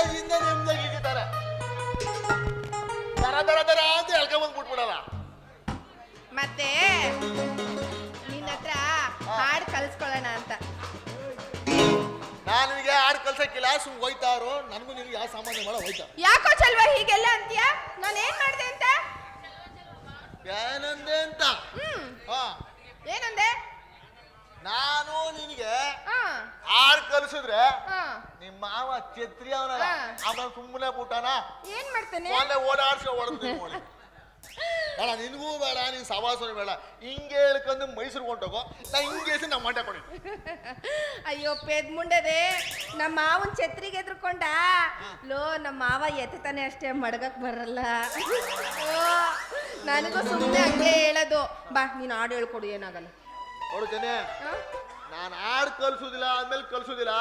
ಸ್ಟೇಜಿಂದ ನೆಮ್ಮದಾಗಿ ಹಿಡಿತಾರೆ ದರ ದರ ದರ ಅಂತ ಎಳ್ಕೊಂಬಂದು ಬಿಟ್ಬಿಡಲ್ಲ ಮತ್ತೆ ನಿನ್ನ ಹತ್ರ ಹಾಡ್ ಕಲ್ಸ್ಕೊಳ್ಳೋಣ ಅಂತ. ನಾನು ನಿನಗೆ ಹಾಡು ಕಲ್ಸಕ್ಕಿಲ್ಲ ಸುಮ್ ಹೋಯ್ತಾರೋ ನನಗೂ ನಿನಗೆ ಯಾವ ಸಾಮಾನ್ಯ ಮಾಡ ಹೋಯ್ತಾ ಯಾಕೋ ಚಲ್ವಾ ಹೀಗೆಲ್ಲ ಅಂತೀಯ? ನಾನು ಏನ್ ಮಾಡ್ದೆ ಅಂತ? ಏನಂದೆ ಅಂತ? ಹ್ಮ್. ಹಾ. ಏನಂದೆ? ನಾನು ನಿನಗೆ ಹಾ. ಹಾಡು ಕಲ್ಸಿದ್ರೆ ಹಾ. ನಿಮ್ಮ ಮಾವ ಛತ್ರಿ ಅವನ ಹಾ. ಅವನ ಸುಮ್ಮನೆ ಬಿಟ್ಟಾನ ಏನ್ ಮಾಡ್ತಾನೆ? ಒಳ್ಳೆ ಓಡಾಡ್ಸೋ ನೋಡಿ. ಬೇಡ ನಿನಗೂ ಬೇಡ ನೀನ್ ಸವಾಸನೆ ಬೇಡ. ಹಿಂಗೆ ಹೇಳ್ಕೊಂಡು ಮೈಸೂರು ಹೊಂಟೋಗೋ ನಾ ಹಿಂಗೆ ಹೆಸರು ನಮ್ಮ ಮಂಡ್ಯ ಕೊಡಿ. ಅಯ್ಯೋ ಪೇದ್ ಮುಂಡದೆ. ನಮ್ಮ ಮಾವನ್ ಛತ್ರಿಗೆ ಎದ್ರುಕೊಂಡ? ಲೋ ನಮ್ಮ ಮಾವ ಎತ್ತಾನೆ ಅಷ್ಟೇ ಮಡಗಕ್ ಬರಲ್ಲ. ಓ ನನಗೂ ಸುಮ್ಮನೆ ಹಂಗೆ ಹೇಳೋದು. ಬಾ ನೀನು ಹಾಡು ಹೇಳ್ಕೊಡು ಏನಾಗಲ್ಲ. ನೋಡು ಜನ? ನಾನು ಆಡ್ ಕಲ್ಸುದಿಲ್ಲ ಆದ್ಮೇಲೆ ಕಲ್ಸುದಿಲ್ಲ.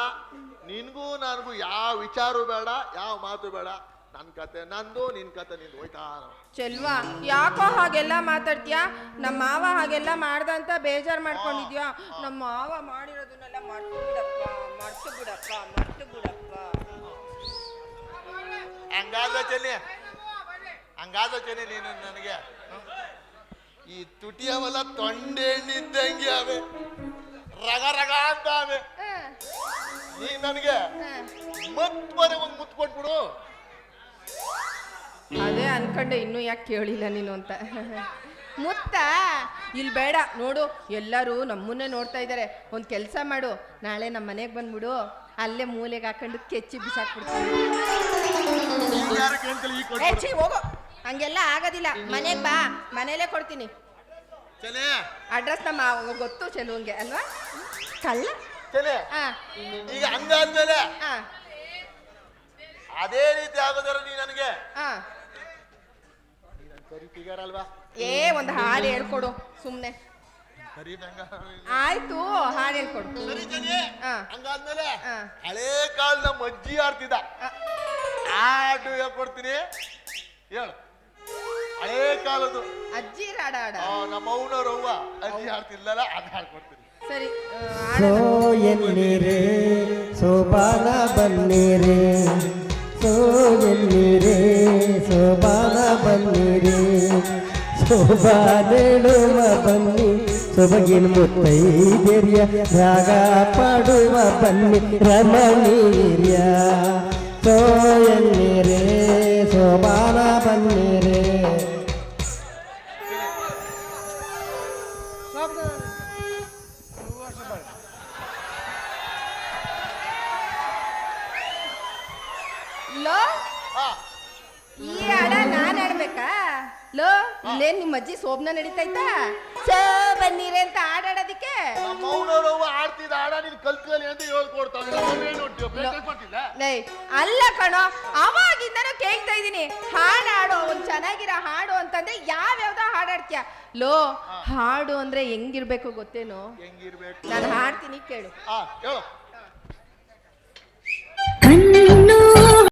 ನಿನ್ಗೂ ನನಗೂ ಯಾವ ವಿಚಾರ ಬೇಡ ಯಾವ ಮಾತು ಬೇಡ. ನನ್ನ ಕತೆ ನಂದು ನಿನ್ ಕತೆ ನಿಂದು ಹೋಯ್ತಾ ಚೆಲ್ವಾ ಯಾಕೋ ಹಾಗೆಲ್ಲ ಮಾತಾಡ್ತೀಯಾ? ನಮ್ಮ ಮಾವ ಹಾಗೆಲ್ಲ ಮಾಡ್ದಂತ ಬೇಜಾರ್ ಮಾಡ್ಕೊಂಡಿದ್ಯಾ? ನಮ್ಮ ಮಾವ ಮಾಡಿರೋದನ್ನೆಲ್ಲ ಮರ್ತು ಬಿಡಪ್ಪ ಮರ್ತು ಬಿಡಪ್ಪ ಮರ್ತು ಬಿಡಪ್ಪ ಹಂಗಾದ ಚೆನ್ನಿ ಹಂಗಾದ ಚೆನ್ನಿ ನೀನು ನನಗೆ. ಈ ತುಟಿಯವಲ್ಲ ತೊಂಡೆ ಹಣ್ಣಿದ್ದಂಗೆ ಅವೆ. ರಗ ರಗ ಅಂತ ಅದೇ ನೀ ನನಗೆ ಮತ್ತೆ ಮತ್ ಒಂದು ಮುತ್ತು ಕೊಟ್ಬಿಡು ಅದೇ ಅನ್ಕೊಂಡೆ ಇನ್ನೂ ಯಾಕೆ ಕೇಳಿಲ್ಲ ನೀನು ಅಂತ. ಮುತ್ತ ಇಲ್ಲಿ ಬೇಡ ನೋಡು ಎಲ್ಲರೂ ನಮ್ಮನ್ನೇ ನೋಡ್ತಾ ಇದ್ದಾರೆ ಒಂದು ಕೆಲಸ ಮಾಡು ನಾಳೆ ನಮ್ಮ ಮನೆಗೆ ಬಂದ್ಬಿಡು. ಅಲ್ಲೇ ಮೂಲೆಗೆ ಹಾಕೊಂಡು ಕೆಚ್ಚಿ ಬಿಸಾಕ್ಬಿಡ್ತೀನಿ. ಹೋಗು. ಹಂಗೆಲ್ಲ ಆಗೋದಿಲ್ಲ. ಮನೆಗೆ ಬಾ ಮನೇಲೇ ಕೊಡ್ತೀನಿ. ಚೆನ್ನಿ ಅಡ್ರೆಸ್ ನಮ್ಮ ಗೊತ್ತು ಚೆಲುವಂಗೆ ಅಲ್ವಾ? ಕಳ್ಳ. ಚಲೆ? ಆ ಈಗ ಹಂಗಾದ್ಮೇಲೆ ಆ ಅದೇ ರೀತಿ ಆಗೋದಾರ ನೀ ನನಗೆ. ಆ ಕರಿ ಫಿಗರ್ ಅಲ್ವಾ ಏ ಒಂದು ಹಾಡು ಹೇಳ್ಕೊಡು ಸುಮ್ಮನೆ ಆಯ್ತು ಹಾಡು ಹೇಳ್ಕೊಡು. ಸರಿ ಆ. ಹಂಗಾದ್ಮೇಲೆ ಆ. ಹಳೇ ಕಾಲದ ಮಜ್ಜಿ ಆಡ್ತಿದ್ದ ಆ, ಹಾಡು ಹೇಳ್ಕೊಡ್ತೀನಿ. ಹೇಳು. ಹಳೇ ಕಾಲದ್ದು. ಅಜ್ಜಿ ಆ, ನಮ್ಮ ಅವನವ್ರ ಅವ್ವ ಅಜ್ಜಿ ಆಡ್ತಿದ್ಲಲ್ಲ ಅದ್ ಹಾಡ್ಕೊಡ್ತೀನಿ. ಸರಿ ಸೋ. ಎನ್ನಿರೆ ಸೋಬಾನ ಬನ್ನಿರೆ ಸೋ ಎನ್ನಿರೆ ಸೋಬಾನ ಬನ್ನಿರೆ ಶೋಭಾನೇಳುವ ಬನ್ನಿ ಸೊಬಗಿನ ಮುತ್ತೈದೆರಿಯ ರಾಗ ಪಾಡುವ ಬನ್ನಿ ರಮಣೀರ್ಯ ಲೋ? ಈ ಹಾಡ ನಾನ್ ಆಡ್ಬೇಕಾ ಲೋ ಇಲ್ಲೇನ್ ನಿಮ್ಮ ಅಜ್ಜಿ ಸೋಬ್ನ ನಡೀತೈತಾ? ಸೋ ಬನ್ನೀರೆ ಅಂತ ಅವನವ್ರ ಅವ್ವ ಆಡ್ತಿದ್ದ ಹಾಡ ನೀನ್ ಕಲ್ತ್ಕೊಳ್ಳಿ ಅಂತ ಪ್ರಾಕ್ಟೀಸ್ ಮಾಡ್ತಿಲ್ಲ ಅಲ್ಲ ಕಣೋ ಅವಾಗಿಂದನೂ ಕೇಳ್ತಾ ಇದ್ದೀನಿ. ಹಾಡು ಹಾಡು ಒಂದ್ ಚೆನ್ನಾಗಿರೋ ಹಾಡು ಅಂತಂದ್ರೆ ಯಾವ್ಯಾವ್ದೋ ಹಾಡಾಡ್ತೀಯ ಲೋ ಹಾಡು ಅಂದ್ರೆ ಹೆಂಗಿರ್ಬೇಕು ಗೊತ್ತೇನೋ? ಹೆಂಗಿರ್ಬೇಕು? ನಾನು ಹಾಡ್ತೀನಿ ಕೇಳು. ಆ ಹೇಳು.